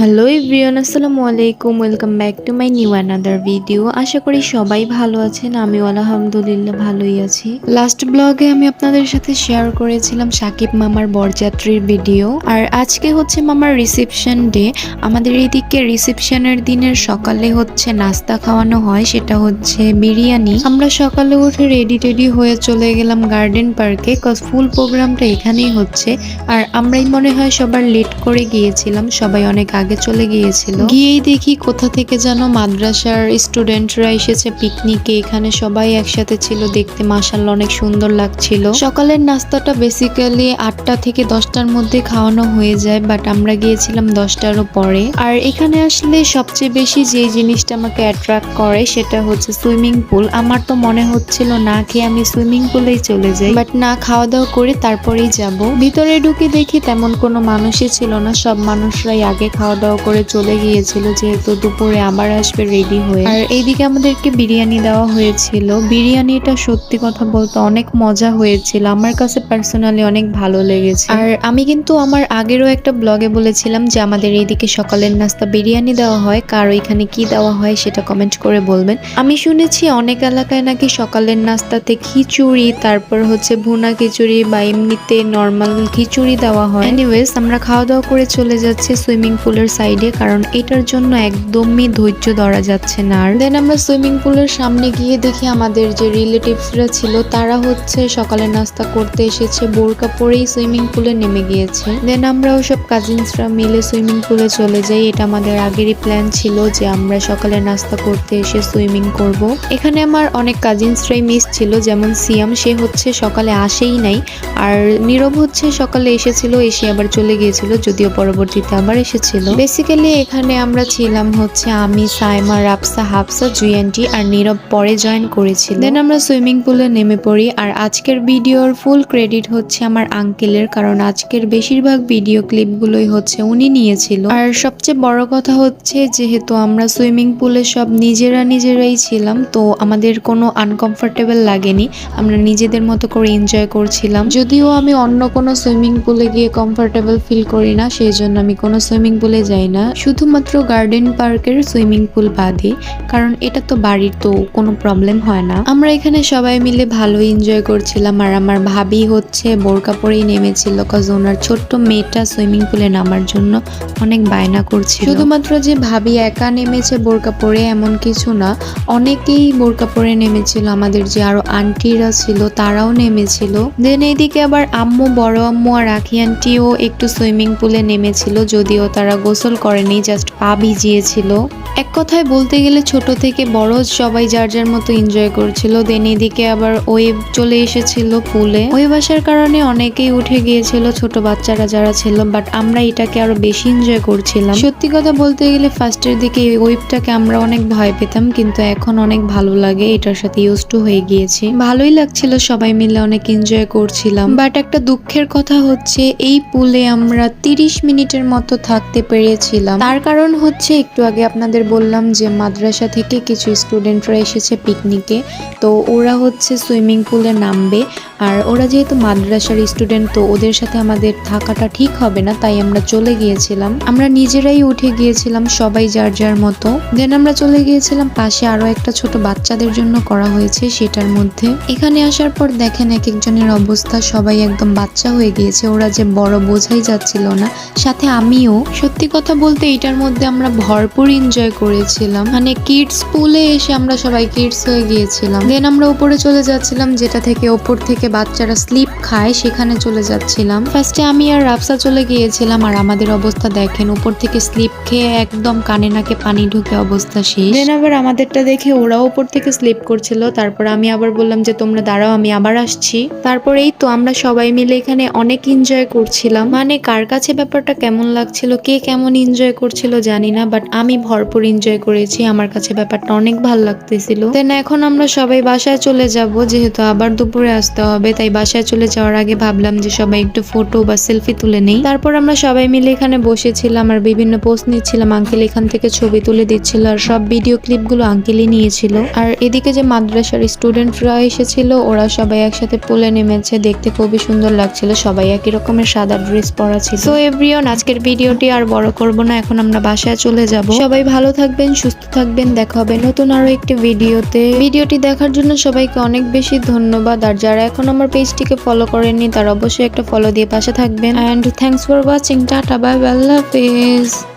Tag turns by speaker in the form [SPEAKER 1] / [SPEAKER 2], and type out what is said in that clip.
[SPEAKER 1] Hello everyone আসসালামু আলাইকুম welcome back to my new another video আশা করি সবাই ভালো আছেন, আমিও আলহামদুলিল্লাহ ভালোই আছি। লাস্ট ব্লগে আমি আপনাদের সাথে শেয়ার করেছিলাম সাকিব মামার বরযাত্রীর ভিডিও আর আজকে হচ্ছে মামার রিসেপশন ডে আমাদের এইদিকে রিসেপশনের দিনের সকালে হচ্ছে নাস্তা খাওয়ানো হয়, সেটা হচ্ছে বিরিয়ানি। আমরা সকালে উঠে রেডি টেডি হয়ে চলে গেলাম গার্ডেন পার্কে কজ ফুল প্রোগ্রামটা এখানেই হচ্ছে। আর আমরাই মনে হয় সবার লেট করে গিয়েছিলাম, সবাই অনেক আগে চলে গিয়েছিল। গিয়েই দেখি কোথা থেকে যেন মাদ্রাসার স্টুডেন্টরা এসেছে পিকনিকে। এখানে সবাই একসাথে ছিল, দেখতে মাসাল্লাহ অনেক সুন্দর লাগছিল। সকালের নাস্তাটা বেসিক্যালি আটটা থেকে দশটার মধ্যে খাওয়ানো হয়ে যায় বাট আমরা গিয়েছিলাম দশটারও পরে। আর এখানে আসলে সবচেয়ে বেশি যে জিনিসটা আমাকে অ্যাট্রাক্ট করে সেটা হচ্ছে সুইমিং পুল আমার তো মনে হচ্ছিল, না খেয়ে আমি সুইমিং পুলেই চলে যাই। বাট না খাওয়া দাওয়া করে তারপরেই যাব। ভিতরে ঢুকে দেখি তেমন কোনো মানুষই ছিল না, সব মানুষরাই আগে খাওয়া দাওয়া করে চলে গিয়েছিল, যেহেতু দুপুরে আবার আসবে রেডি হয়ে। আর এইদিকে আমাদেরকে বিরিয়ানি দেওয়া হয়েছিল। বিরিয়ানিটা সত্যি কথা বলতে অনেক মজা হয়েছিল। আমার কাছে পার্সোনালি অনেক ভালো লেগেছে। আর আমি কিন্তু আমার আগেরও একটা ব্লগে বলেছিলাম যে আমাদের এইদিকে সকালের নাস্তা বিরিয়ানি দেওয়া হয়। কার ওইখানে কি দেওয়া হয় সেটা কমেন্ট করে বলবেন। আমি শুনেছি অনেক এলাকায় নাকি সকালের নাস্তাতে খিচুড়ি, তারপর হচ্ছে ভুনা খিচুড়ি বা এমনিতে নর্মাল খিচুড়ি দেওয়া হয়। এনিওয়েজ আমরা খাওয়া দাওয়া করে চলে যাচ্ছি সুইমিং পুলের সাইডে কারণ এটার জন্য একদমই ধৈর্য ধরা যাচ্ছে না। আর দেন আমরা সুইমিং পুলের সামনে গিয়ে দেখি আমাদের যে রিলেটিভসরা ছিল, তারা হচ্ছে সকালে নাস্তা করতে এসেছে, বোরকা পরেই সুইমিং পুলে নেমে গিয়েছে। দেন আমরাও সব কাজিনসরা মিলে সুইমিং পুলে চলে যাই। এটা আমাদের আগেরই প্ল্যান ছিল যে আমরা সকালে নাস্তা করতে এসে সুইমিং করব। এখানে আমার অনেক কাজিনসরাই মিস ছিল, যেমন সিয়াম, সে হচ্ছে সকালে আসেই নাই। আর নীরব হচ্ছে সকালে এসেছিল, এসে আবার চলে গিয়েছিল, যদিও পরবর্তীতে আবার এসেছিল। বেসিক্যালি এখানে আমরা ছিলাম হচ্ছে আমি, সাইমা, রাফসা, হাফসা জুয়েন্টি আর নীরব পরে জয়েন করেছিল। দেন আমরা সুইমিং পুলে নেমে পড়ি আর আজকের ভিডিওর ফুল ক্রেডিট হচ্ছে আমার আঙ্কেলের কারণ আজকের বেশিরভাগ ভিডিও ক্লিপগুলোই হচ্ছে উনি নিয়েছিল। আর সবচেয়ে বড় কথা হচ্ছে যেহেতু আমরা সুইমিং পুলে সব নিজেরা নিজেরাই ছিলাম, তো আমাদের কোনো আনকমফোর্টেবল লাগেনি। আমরা নিজেদের মতো করে এনজয় করছিলাম। যদিও আমি অন্য কোনো সুইমিং পুলে গিয়ে কমফোর্টেবল ফিল করি না, সেই জন্য আমি কোনো সুইমিং পুলে যাই না। শুধুমাত্র গার্ডেন পার্কের সুইমিং পুল বাদে, কারণ এটা তো বাড়ির তো কোনো প্রবলেম হয় না। আমরা এখানে সবাই মিলে ভালো এনজয় করছিলাম আর আমার ভাবি হচ্ছে বোরকা পরেই নেমেছিল কজ ওনার ছোট্ট মেয়েটা সুইমিং পুলে নামার জন্য অনেক বায়না করছিল। শুধুমাত্র যে ভাবি একা নেমেছে বোরকা পরে এমন কিছু না, অনেকেই বোরকা পরে নেমেছিল। আমাদের যে আরও আন্টিরা ছিল তারাও নেমেছিল। দেন এইদিকে আবার আম্মু, বড় আম্মু আর আখি আন্টিও একটু সুইমিং পুলে নেমেছিল, যদিও তারা গোসল করেনি জাস্ট পা ভিজিয়েছিল। এক কথায় বলতে গেলে ছোট থেকে বড় সবাই যার যার মতো এনজয় করছিল। দেন এদিকে আবার ওয়েভ চলে এসেছিল পুলে। ওয়েভ আসার কারণে অনেকেই উঠে গিয়েছিল, ছোট বাচ্চারা যারা ছিল বাট আমরা এটাকে আরও বেশি এনজয় করছিলাম। সত্যি কথা বলতে গেলে ফার্স্টের দিকে এই ওয়েভটাকে আমরা অনেক ভয় পেতাম, কিন্তু এখন অনেক ভালো লাগে, এটার সাথে ইউজ টু হয়ে গিয়েছি। ভালোই লাগছিল, সবাই মিলে অনেক এনজয় করছিলাম। বাট একটা দুঃখের কথা হচ্ছে, এই পুলে আমরা তিরিশ মিনিটের মতো থাকতে পেরেছিলাম তার কারণ হচ্ছে, একটু আগে আপনাদের বললাম যে, মাদ্রাসা থেকে কিছু স্টুডেন্টরা এসেছে পিকনিকে। তো ওরা হচ্ছে সুইমিং পুলে নামবে। আর ওরা যেহেতু মাদ্রাসার স্টুডেন্ট, তো ওদের সাথে আমাদের থাকাটা ঠিক হবে না, তাই আমরা চলে গিয়েছিলাম। আমরা নিজেরাই উঠে গিয়েছিলাম, সবাই যার যার মতো। দেন আমরা চলে গিয়েছিলাম, পাশে আরও একটা ছোট বাচ্চাদের জন্য করা হয়েছে সেটার মধ্যে। এখানে আসার পর দেখেন এক একজনের অবস্থা, সবাই একদম বাচ্চা হয়ে গিয়েছে। ওরা যে বড় বোঝাই যাচ্ছিল না। সাথে আমিও। সত্যি কথা বলতে এটার মধ্যে আমরা ভরপুর এনজয় করেছিলাম। মানে কিডস পুলে এসে আমরা সবাই কিডস হয়ে গিয়েছিলাম। দেন আমরা উপরে চলে যাচ্ছিলাম, যেটা থেকে ওপর থেকে বাচ্চারা স্লিপ খায়, সেখানে চলে যাচ্ছিলাম। ফার্স্টে আমি আর রাফসা চলে গিয়েছিলাম, আর আমাদের অবস্থা দেখেন, উপর থেকে স্লিপ খেয়ে একদম কানে নাকে পানি ঢুকে অবস্থা শেষ। দেন আবার আমাদেরটা দেখে ওরাও উপর থেকে স্লিপ করছিল। তারপর আমি আবার বললাম যে, তোমরা দাঁড়াও, আমি আবার আসছি। তারপর এই তো আমরা সবাই মিলে এখানে অনেক এনজয় করছিলাম। মানে কার কাছে ব্যাপারটা কেমন লাগছিল, কে কেমন এনজয় করছিল জানি না বাট আমি ভরপুর এনজয় করেছি। আমার কাছে ব্যাপারটা অনেক ভালো লাগতেছিল। দেন এখন আমরা সবাই বাসায় চলে যাব, যেহেতু আবার দুপুরে আসতে হবে, তাই বাসায় চলে যাওয়ার আগে ভাবলাম যে সবাই একটু ফটো বা সেলফি তুলে নেই। তারপর আমরা সবাই মিলে এখানে বসেছিলাম আর বিভিন্ন পোস্ট নিচ্ছিলাম। আঙ্কেল এখান থেকে ছবি তুলে দিচ্ছিল আর সব ভিডিও ক্লিপগুলো আঙ্কেলই নিয়েছিল। আর এদিকে যে মাদ্রাসার স্টুডেন্টরা এসেছিল, ওরা সবাই একসাথে পুলে নেমেছে। দেখতে খুবই সুন্দর লাগছিল। সবাই একই রকমের সাদা ড্রেস পরা ছিল। তো এভরিওন আজকের ভিডিওটি আর বড় করব না, এখন আমরা বাসায় চলে যাব। সবাই ভালো থাকবেন, সুস্থ থাকবেন, দেখা হবে নতুন আরও একটি ভিডিওতে। ভিডিওটি দেখার জন্য সবাইকে অনেক বেশি ধন্যবাদ, আর যারা এখন আমার পেজটিকে ফলো করেননি, তারা অবশ্যই একটা ফলো দিয়ে পাশে থাকবেন। And thanks for watching tata bye আল্লাহ হাফেজ।